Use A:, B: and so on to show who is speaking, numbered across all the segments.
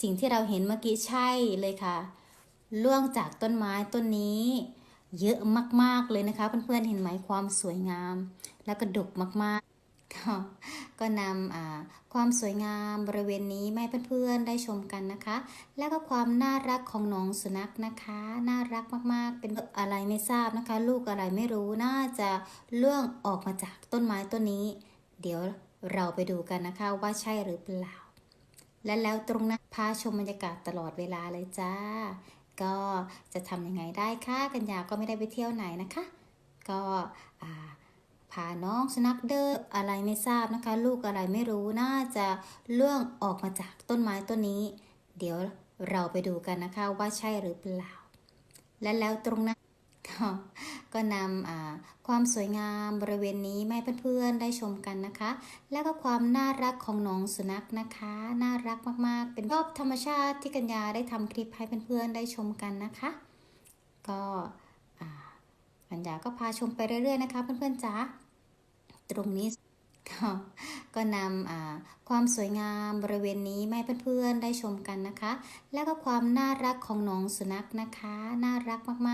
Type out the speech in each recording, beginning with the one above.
A: สิ่งที่เราเห็นเมื่อกี้ใช่เลยค่ะล่วงจากต้นไม้ต้นนี้ เยอะมากๆเลยนะคะ เพื่อนๆเห็นไหมความสวยงาม แล้วก็ดกมากๆ ก็ก็นำความสวยงามบริเวณนี้มาให้เพื่อนๆได้ชมกันนะคะ แล้วก็ความน่ารักของน้องสุนัขนะคะ น่ารักมากๆ เป็นอะไรไม่ทราบนะคะ ลูกอะไรไม่รู้น่าจะล่วงออกมาจากต้นไม้ต้นนี้ เดี๋ยวเราไปดูกันนะคะว่าใช่หรือเปล่า และแล้วตรงนั้นพาชมบรรยากาศตลอดเวลาเลยจ้า ก็จะทำยังไงได้คะกัญญาก็ไม่ได้ไปเที่ยวไหนนะคะ ก็พาน้องสุนัขเดินอะไรไม่ทราบนะคะ ลูกอะไรไม่รู้น่าจะล่วงออกมาจากต้นไม้ต้นนี้ เดี๋ยวเราไปดูกันนะคะว่าใช่หรือเปล่า และแล้วตรงนั้น ก็ก็นำความสวยงามบริเวณนี้มาให้เพื่อนๆได้ชมกันนะคะ แล้วก็ความน่ารักของน้องสุนัขนะคะ น่ารักมากๆ เป็นรอบธรรมชาติที่กัญญาได้ทำคลิปให้เพื่อนๆได้ชมกันนะคะ ก็กัญญาก็พาชมไปเรื่อย ๆ นะคะ เพื่อนๆจ๋าตรงนี้ก็นำความสวยงามบริเวณนี้มาให้เพื่อนๆได้ชมกันนะคะ แล้วก็ความน่ารักของน้องสุนัขนะคะ น่ารักมากๆ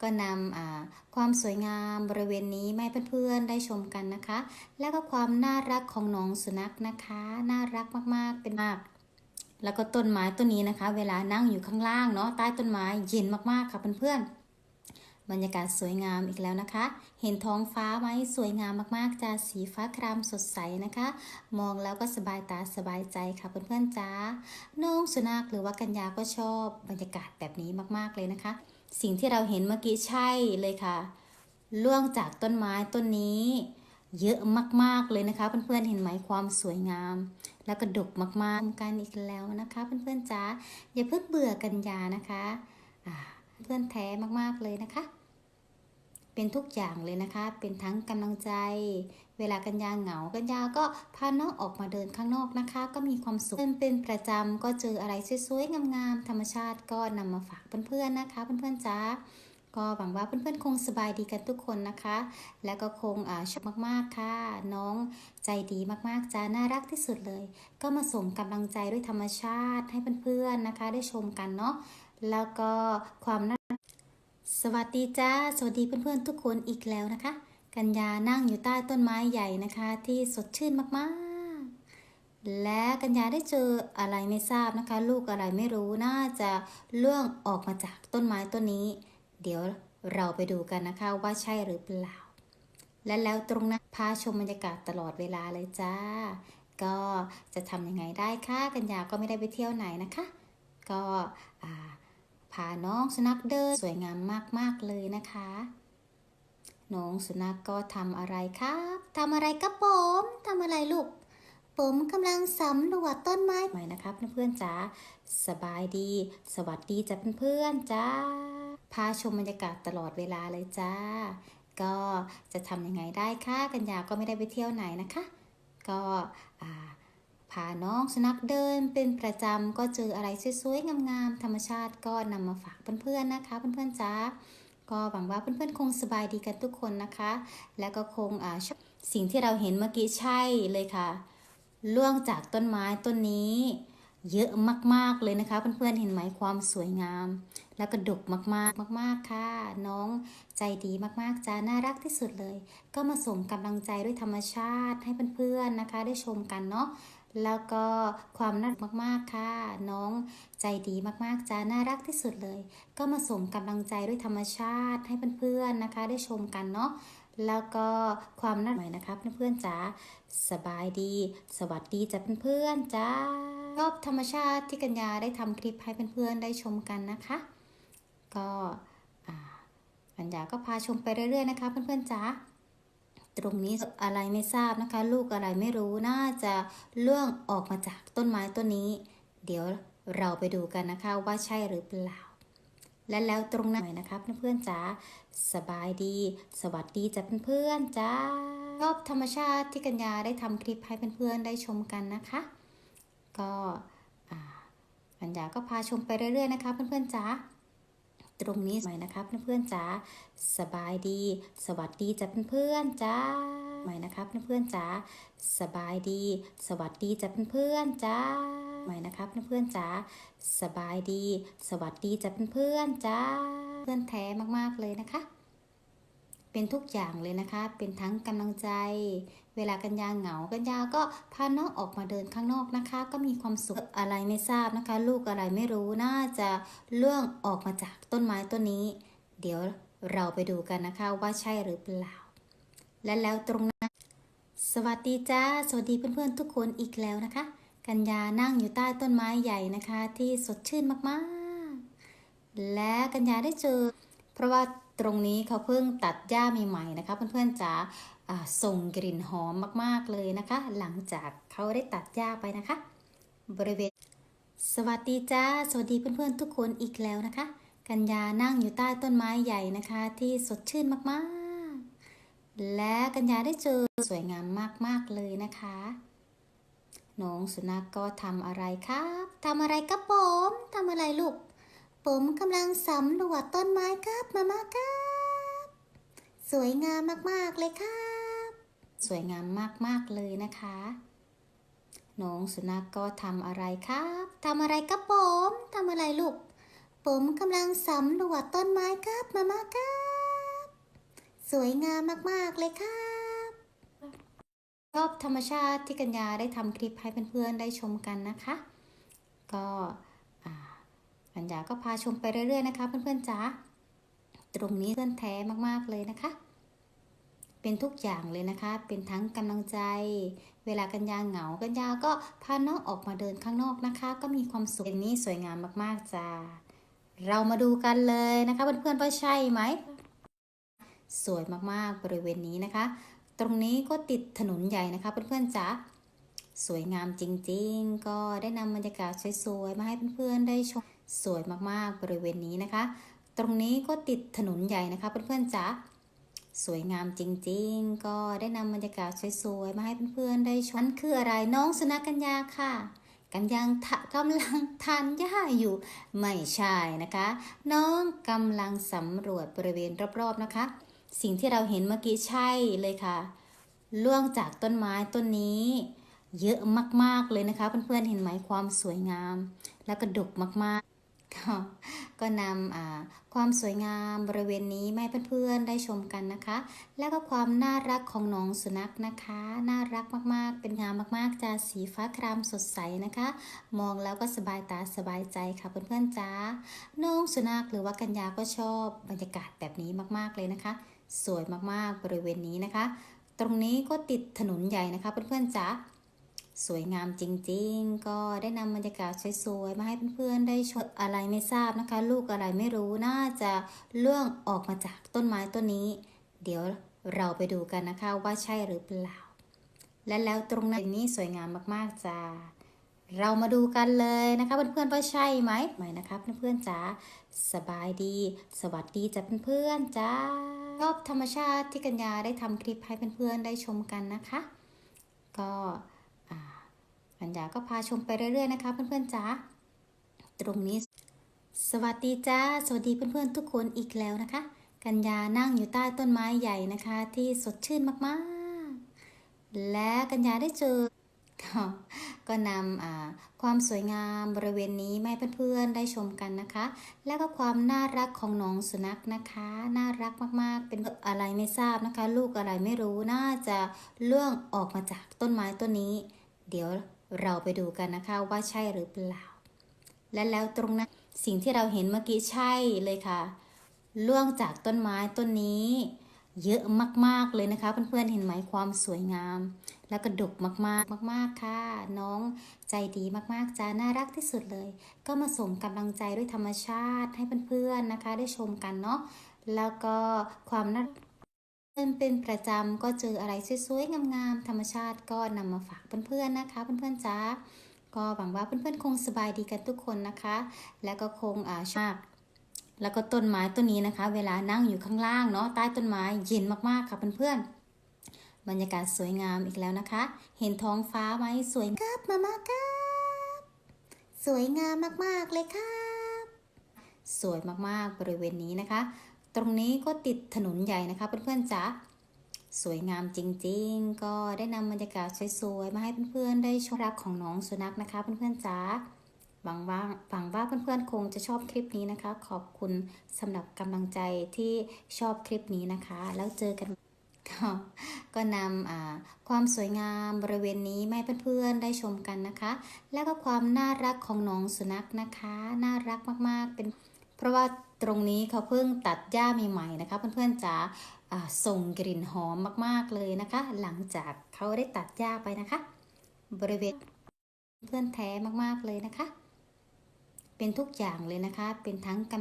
A: ก็นำความสวยงามบริเวณนี้มาให้เพื่อนๆได้ชมกันนะคะ แล้วก็ความน่ารักของน้องสุนัขนะคะ น่ารักมากๆเป็นมาก แล้วก็ต้นไม้ต้นนี้นะคะ เวลานั่งอยู่ข้างล่างเนาะใต้ต้นไม้เย็นมากๆค่ะเพื่อนๆบรรยากาศสวยงามอีกแล้วนะคะ เห็นท้องฟ้าไหมสวยงามมากๆจ้าสีฟ้าครามสดใสนะคะ มองแล้วก็สบายตาสบายใจค่ะเพื่อนๆจ้าน้องสุนัขหรือว่ากัญญาก็ชอบบรรยากาศแบบนี้มากๆเลยนะคะ สิ่งที่เราเห็นเมื่อกี้ใช่เลยค่ะ ล่วงจากต้นไม้ต้นนี้ เยอะมากๆเลยนะคะ เพื่อนๆเห็นไหมความสวยงาม แล้วก็ดกมากๆกันอีกแล้วนะคะ เพื่อนๆจ๋าอย่าเพิ่งเบื่อกันยานะคะเพื่อนแท้มากๆเลยนะคะ เป็นทุกอย่างเลยนะคะ เป็นทั้งกำลังใจ เวลากันยาเหงา กันยาก็พาน้องออกมาเดินข้างนอกนะคะ ก็มีความสุขเป็นเป็นประจำก็เจออะไรสวยๆงามๆธรรมชาติก็นำมาฝากเพื่อนๆนะคะ เพื่อนๆจ๋าก็หวังว่าเพื่อนๆคงสบายดีกันทุกคนนะคะ แล้วก็คงอ่าชอบมากๆค่ะ น้องใจดีมากๆจ้าน่ารักที่สุดเลย ก็มาส่งกำลังใจด้วยธรรมชาติให้เพื่อนๆนะคะ ได้ชมกันเนาะแล้วก็ความน่าสวัสดีจ้า สวัสดีเพื่อนๆทุกคนอีกแล้วนะคะ กัญญานั่งอยู่ใต้ต้นไม้ใหญ่นะคะ ที่สดชื่นมากๆ และกัญญาได้เจออะไรไม่ทราบนะคะ ลูกอะไรไม่รู้น่าจะล่วงออกมาจากต้นไม้ต้นนี้ เดี๋ยวเราไปดูกันนะคะว่าใช่หรือเปล่า และแล้วตรงนั้นพาชมบรรยากาศตลอดเวลาเลยจ้า ก็จะทำยังไงได้คะกัญญาก็ไม่ได้ไปเที่ยวไหนนะคะ ก็พาน้องสุนัขเดินสวยงามมากๆเลยนะคะ น้องสุนัขก็ทำอะไรครับทำอะไรครับผมทำอะไรลูก ผมกำลังสำรวจต้นไม้ใหม่นะครับเพื่อนๆจ๋าสบายดี สวัสดีจ้ะเพื่อนๆจ้าพาชมบรรยากาศตลอดเวลาเลยจ้า ก็จะทำยังไงได้คะกัญญาก็ไม่ได้ไปเที่ยวไหนนะคะ ก็พาน้องสุนัขเดินเป็นประจำก็เจออะไรสวยๆงามๆธรรมชาติก็นำมาฝากเพื่อนๆนะคะ เพื่อนๆจ้า ก็หวังว่าเพื่อนๆคงสบายดีกันทุกคนนะคะ แล้วก็คงอ่าชอบสิ่งที่เราเห็นเมื่อกี้ใช่เลยค่ะล่วงจากต้นไม้ต้นนี้ เยอะมากๆเลยนะคะ เพื่อนๆเห็นไหมความสวยงาม แล้วก็ดกมากๆมาก ๆค่ะ น้องใจดีมากๆจ้าน่ารักที่สุดเลย ก็มาส่งกำลังใจด้วยธรรมชาติให้เพื่อนๆนะคะ ได้ชมกันเนาะ แล้วก็ความน่ารักมากๆค่ะ น้องใจดีมากๆจ้าน่ารักที่สุดเลย ก็มาส่งกำลังใจด้วยธรรมชาติให้เพื่อนๆนะคะ ได้ชมกันเนาะแล้วก็ความน่ารักหน่อยนะคะเพื่อนๆจ้าสบายดี สวัสดีจ้ะเพื่อนๆจ้าชอบธรรมชาติที่กัญญาได้ทำคลิปให้เพื่อนๆได้ชมกันนะคะ ก็กัญญาก็พาชมไปเรื่อยๆนะคะ เพื่อนๆจ้า ตรงนี้อะไรไม่ทราบนะคะ ลูกอะไรไม่รู้น่าจะล่วงออกมาจากต้นไม้ต้นนี้ เดี๋ยวเราไปดูกันนะคะว่าใช่หรือเปล่า และแล้วตรงนั้นหน่อยนะคะเพื่อนๆจ๋าสบายดี สวัสดีจ้ะเพื่อนๆจ้าชอบธรรมชาติที่กัญญาได้ทำคลิปให้เพื่อนๆได้ชมกันนะคะ ก็กัญญาก็พาชมไปเรื่อยๆนะคะเพื่อนๆจ๋า ตรงนี้หน่อยนะคะเพื่อนๆจ๋าสบายดี สวัสดีจ้ะเพื่อนๆจ้าหน่อยนะคะเพื่อนๆจ๋าสบายดี สวัสดีจ้ะเพื่อนๆจ้าใหม่นะคะเพื่อนๆจ๋าสบายดี สวัสดีจ้ะเพื่อนๆจ้าเพื่อนแท้มากๆเลยนะคะ เป็นทุกอย่างเลยนะคะ เป็นทั้งกำลังใจ เวลากันยาเหงา กันยาก็พาน้องออกมาเดินข้างนอกนะคะ ก็มีความสุขอะไรไม่ทราบนะคะ ลูกอะไรไม่รู้น่าจะเรื่องออกมาจากต้นไม้ต้นนี้ เดี๋ยวเราไปดูกันนะคะว่าใช่หรือเปล่า และแล้วตรงนั้น สวัสดีจ้า สวัสดีเพื่อนๆทุกคนอีกแล้วนะคะ กัญญานั่งอยู่ใต้ต้นไม้ใหญ่นะคะ ที่สดชื่นมากๆ และกัญญาได้เจอ เพราะว่า ตรงนี้เขาเพิ่งตัดหญ้าใหม่ๆนะคะ เพื่อนๆจ๋าอ่าส่งกลิ่นหอมมากๆเลยนะคะ หลังจากเขาได้ตัดหญ้าไปนะคะ บริเวณ สวัสดีจ้า สวัสดีเพื่อนๆทุกคนอีกแล้วนะคะ กัญญานั่งอยู่ใต้ต้นไม้ใหญ่นะคะ ที่สดชื่นมากๆ และกัญญาได้เจอสวยงามมากๆเลยนะคะน้องสุนัขกก็ทำอะไรครับทำอะไรครับผมทำอะไรลูก ผมกำลังสำรวจต้นไม้ครับมาม่าครับ สวยงามมากๆเลยครับ สวยงามมากๆเลยนะคะน้องสุนัขกก็ทำอะไรครับทำอะไรครับผมทำอะไรลูก ผมกำลังสำรวจต้นไม้ครับมาม่าครับ สวยงามมากๆเลยครับ ชอบธรรมชาติที่กัญญาได้ทำคลิปให้เพื่อนๆได้ชมกันนะคะ ก็ อ่ากัญญาก็พาชมไปเรื่อยๆนะคะเพื่อนๆจ๋าตรงนี้เพื่อนแท้มากๆเลยนะคะ เป็นทุกอย่างเลยนะคะ เป็นทั้งกำลังใจ เวลากัญญาเหงา กัญญาก็พาน้องออกมาเดินข้างนอกนะคะ ก็มีความสุขอย่างนี้สวยงามมากๆจ้าเรามาดูกันเลยนะคะเพื่อนๆว่าใช่ไหมสวยมากๆบริเวณนี้นะคะ ตรงนี้ก็ติดถนนใหญ่นะคะเพื่อนๆจ๋าสวยงามจริง ๆ ก็ได้นำบรรยากาศสวยๆมาให้เพื่อนๆได้ชม สวยมากๆบริเวณนี้นะคะ ตรงนี้ก็ติดถนนใหญ่นะคะเพื่อนๆจ๋าสวยงามจริงๆ ก็ได้นำบรรยากาศสวยๆ มาให้เพื่อนๆ ได้ชันคืออะไรน้องสุนัขกัญญาค่ะ กันยังทะกำลังทานหญ้าอยู่ ไม่ใช่นะคะ น้องกำลังสำรวจบริเวณรอบๆนะคะ สิ่งที่เราเห็นเมื่อกี้ใช่เลยค่ะ ล่วงจากต้นไม้ต้นนี้ เยอะมากๆเลยนะคะ เพื่อนๆ เห็นไหมความสวยงาม แล้วก็ดกมากๆ ก็ก็นำความสวยงามบริเวณนี้มาให้เพื่อนๆได้ชมกันนะคะ แล้วก็ความน่ารักของน้องสุนัขนะคะ น่ารักมากๆ เป็นงามมากๆจ้าสีฟ้าครามสดใสนะคะ มองแล้วก็สบายตาสบายใจค่ะเพื่อนๆจ้าน้องสุนัขหรือว่ากัญญาก็ชอบบรรยากาศแบบนี้มากๆเลยนะคะ สวยมากๆบริเวณนี้นะคะ ตรงนี้ก็ติดถนนใหญ่นะคะเพื่อนๆจ๋า สวยงามจริงๆ ก็ได้นำบรรยากาศสวยๆ มาให้เพื่อนๆ ได้ชมอะไรไม่ทราบนะคะ ลูกอะไรไม่รู้น่าจะเรื่องออกมาจากต้นไม้ต้นนี้ เดี๋ยวเราไปดูกันนะคะว่าใช่หรือเปล่า และแล้วตรงนั้นนี้สวยงามมากๆจ้าเรามาดูกันเลยนะคะเพื่อนๆว่าใช่ไหมไหมนะคะเพื่อนๆจ๋าสบายดี สวัสดีจ้ะเพื่อนๆจ้าชอบธรรมชาติที่กัญญาได้ทำคลิปให้เพื่อนๆได้ชมกันนะคะ ก็ กัญญาก็พาชมไปเรื่อยๆนะคะ เพื่อนๆจ๋าตรงนี้ สวัสดีจ้า สวัสดีเพื่อนๆทุกคนอีกแล้วนะคะ กัญญานั่งอยู่ใต้ต้นไม้ใหญ่นะคะ ที่สดชื่นมากๆ และกัญญาได้เจอ ก็นำความสวยงามบริเวณนี้มาให้เพื่อนๆได้ชมกันนะคะ แล้วก็ความน่ารักของน้องสุนัขนะคะ น่ารักมากๆ เป็นอะไรไม่ทราบนะคะ ลูกอะไรไม่รู้น่าจะเรื่องออกมาจากต้นไม้ต้นนี้ เดี๋ยว เราไปดูกันนะคะว่าใช่หรือเปล่า และแล้วตรงนั้นสิ่งที่เราเห็นเมื่อกี้ใช่เลยค่ะล่วงจากต้นไม้ต้นนี้ เยอะมากๆเลยนะคะ เพื่อนๆเห็นไหมความสวยงาม แล้วก็ดกมากๆมาก ๆค่ะ น้องใจดีมากๆจ้าน่ารักที่สุดเลย ก็มาส่งกำลังใจด้วยธรรมชาติให้เพื่อนๆนะคะ ได้ชมกันเนาะแล้วก็ความน่า ป็นเป็นประจำก็เจออะไรสวยๆ งามๆ ธรรมชาติก็นำมาฝากเพื่อนๆ นะคะ เพื่อนๆจ้าก็หวังว่าเพื่อนๆ คงสบายดีกันทุกคนนะคะ แล้วก็คงอ่าชอบแล้วก็ต้นไม้ต้นนี้นะคะ เวลานั่งอยู่ข้างล่างเนาะใต้ต้นไม้เย็นมากๆ ค่ะเพื่อนๆ บรรยากาศสวยงามอีกแล้วนะคะ เห็นท้องฟ้าไหมสวยครับมามาครับสวยงามมากๆเลยครับ สวยมากๆบริเวณนี้นะคะ ตรงนี้ก็ติดถนนใหญ่นะคะเพื่อนๆจ๋าสวยงามจริงๆ ก็ได้นำบรรยากาศสวยๆ มาให้เพื่อนๆ ได้ชมรักของน้องสุนัขนะคะเพื่อนๆจ๋าหวังว่าหวังว่าเพื่อนๆ คงจะชอบคลิปนี้นะคะ ขอบคุณสำหรับกำลังใจที่ชอบคลิปนี้นะคะ แล้วเจอกัน ก็ก็นำความสวยงามบริเวณนี้มาให้เพื่อนๆ ได้ชมกันนะคะ แล้วก็ความน่ารักของน้องสุนัขนะคะ น่ารักมากๆ เป็นเพราะว่า ตรงนี้เขาเพิ่งตัดหญ้าใหม่ๆนะคะ เพื่อนๆจ๋าอ่าส่งกลิ่นหอมมากๆเลยนะคะ หลังจากเขาได้ตัดหญ้าไปนะคะ บริเวณเพื่อนแท้มากๆเลยนะคะ เป็นทุกอย่างเลยนะคะ เป็นทั้งกำ